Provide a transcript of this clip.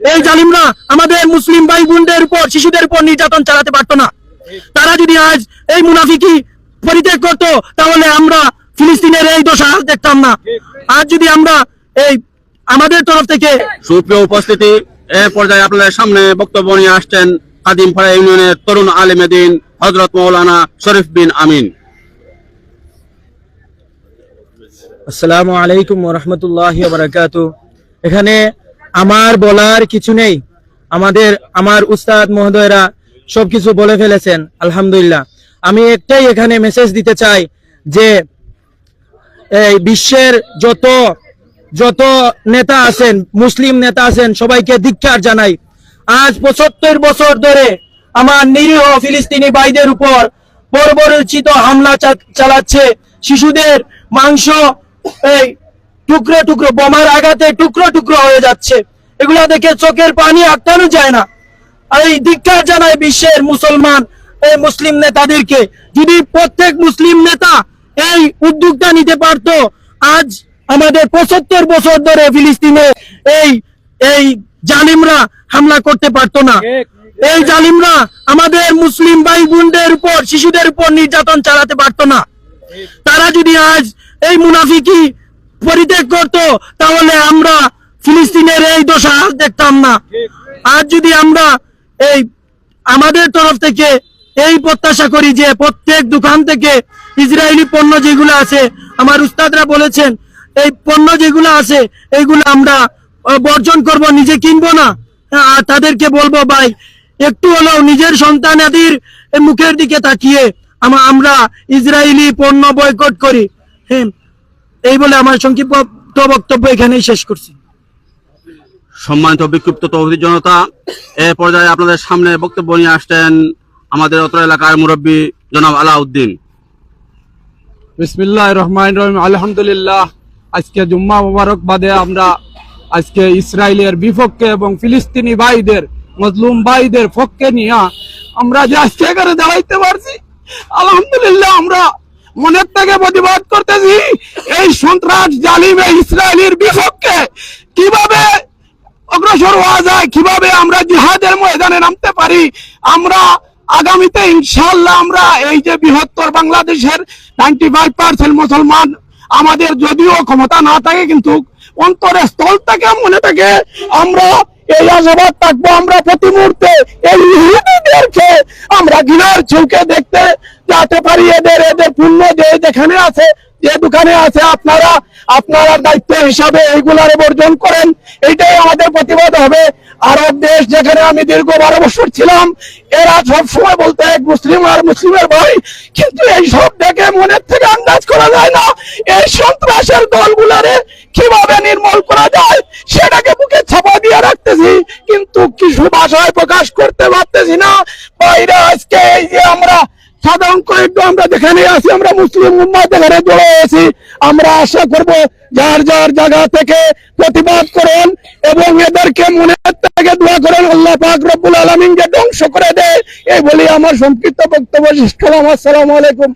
এই জালিমরা আমাদের মুসলিম ভাই বোনদের উপর শিশুদের উপর নির্যাতন চালাতে পারতো না। তারা যদি আজ এই মুনাফিকি পরিত্যাগ করতো তাহলে আমরা ফিলিস্তিনের এই দশা দেখতাম না। আজ যদি আমরা এই আমাদের তরফ থেকে সুপ্রিয় উপস্থিতি এ পর্যায়ে আপনাদের সামনে বক্তব্য নিয়ে আসছেন কাদিমপাড়া ইউনিয়নের তরুণ আলিমেদিন হজরত মৌলানা শরীফ বিন আমিন। আসসালামু আলাইকুম রহমতুল্লাহ বারাকাত এখানে আমার বলার কিছু নেই। আমাদের, আমার উস্তাদ মহোদয়রা সবকিছু বলে ফেলেছেন, আলহামদুলিল্লাহ। আমি একটাই এখানে মেসেজ দিতে চাই যে, এই বিশ্বের যত যত নেতা আছেন, মুসলিম নেতা আছেন, সবাইকে ধিক্ষার জানাই। আজ পঁচাত্তর বছর ধরে আমার নিরীহ ফিলিস্তিনি ভাইদের উপর বর্বরচিত হামলা চালাচ্ছে শিশুদের মাংস, এই টুকরো টুকরো, বোমার আঘাতে টুকরো টুকরো হয়ে যাচ্ছে। এগুলা দেখে চোখের পানি আটকানো যায় না। আর এই ধিক্ষার জানায় বিশ্বের মুসলমান এই মুসলিম নেতাদেরকে। যদি প্রত্যেক মুসলিম নেতা এই উদ্যোগটা নিতে পারতো, আজ আমাদের পঁচাত্তর বছর ধরে ফিলিস্তিনে এই এই জালিমরা হামলা করতে পারতো না। এই জালিমরা আমাদের মুসলিম ভাই বোনদের উপর, শিশুদের উপর নির্যাতন চালাতে পারতো না। তারা যদি আজ এই মুনাফিকি পরিত্যাগ করতো, তাহলে আমরা ফিলিস্তিনের এই দশা আর দেখতাম না। আজ যদি আমরা এই আমাদের তরফ থেকে এই প্রত্যাশা করি যে প্রত্যেক দোকান থেকে ইসরায়েলি পণ্য যেগুলো আছে, আমার উস্তাদরা বলেছেন, এই পণ্য যেগুলো আছে এইগুলো আমরা বর্জন করব, নিজে কিনবো না। আর তাদেরকে বলব, ভাই, একটু হলেও নিজের সন্তানাদির মুখের দিকে তাকিয়ে আমরা ইসরায়েলি পণ্য বয়কট করি। হ্যাঁ। এই বলে আমার সংক্ষিপ্ত বক্তব্য এখানেই শেষ করছি। সম্মানিত বিক্ষিপ্ত তৌহিদ জনতা এ পর্যায়ে আপনাদের সামনে বক্তব্য নিয়ে আসছেন আমাদের অত্র এলাকার মুরব্বী জনাব আলাউদ্দিন। বিসমিল্লাহ রহমান রহিম। আলহামদুলিল্লাহ আজকে জুম্মা মোবারক বাদে আমরা আজকে ইসরায়েলের বিপক্ষে এবং ফিলিস্তিনি ভাইদের মজলুম ভাইদের পক্ষে নিয়ে আমরা যে আজকে এখানে দাঁড়াইতে পারছি আলহামদুলিল্লাহ আমরা মনের থেকে প্রতিবাদ করতেছি। এই সন্ত্রাস জালিমে ইসরায়েলের বিপক্ষে কীভাবে অগ্রসর হওয়া যায়, কীভাবে আমরা জিহাদের ময়দানে নামতে পারি, আমরা আগামীতে ইনশাল্লাহ আমরা এই যে বৃহত্তর বাংলাদেশের নাইনটি ফাইভ পার্সেন্ট মুসলমান আমাদের যদিও ক্ষমতা না থাকে, কিন্তু অন্তরে স্থল থেকে, মনে থাকে, আমরা এই আশাবাদ থাকব, আমরা প্রতি মুহূর্তে এই ইহুদিদেরকে আমরা ঘৃণার চৌকে দেখতে যাতে পারি, এদের এদের পূর্ণ যে যেখানে আছে যে দোকানে আছে আপনারা আপনারা দায়িত্ব হিসাবে এইগুলার বর্জন করেন। এইটাই আমাদের প্রতিবাদ হবে। আরব দেশ যেখানে আমি দীর্ঘ বারো বছর ছিলাম, এরা সব সময় বলতে, এক মুসলিম আর মুসলিমের ভাই। কিন্তু এই সব দেখে মনের থেকে আন্দাজ করা যায় না, এই সন্ত্রাসের দলগুলারে কীভাবে নির্মূল করা যায়, সেটাকে বুকে ছাপা দিয়ে রাখতেছি। কিন্তু কিছু ভাষায় প্রকাশ করতে পারতেছি না। বাইরে আজকে এই যে আমরা সাধারণ কয়েকটু আমরা যেখানে আছি আমরা মুসলিম উম্মাদ এখানে জড়ো আছি আমরা আশা করব যার যার জায়গা থেকে প্রতিবাদ করুন এবং এদেরকে মনে থেকে দোয়া করেন, আল্লাহ পাক রব্বুল আলমিনকে ধ্বংস করে দেয়, এই বলি আমার সংক্ষিপ্ত বক্তব্য শেষ করলাম। আসসালামু আলাইকুম।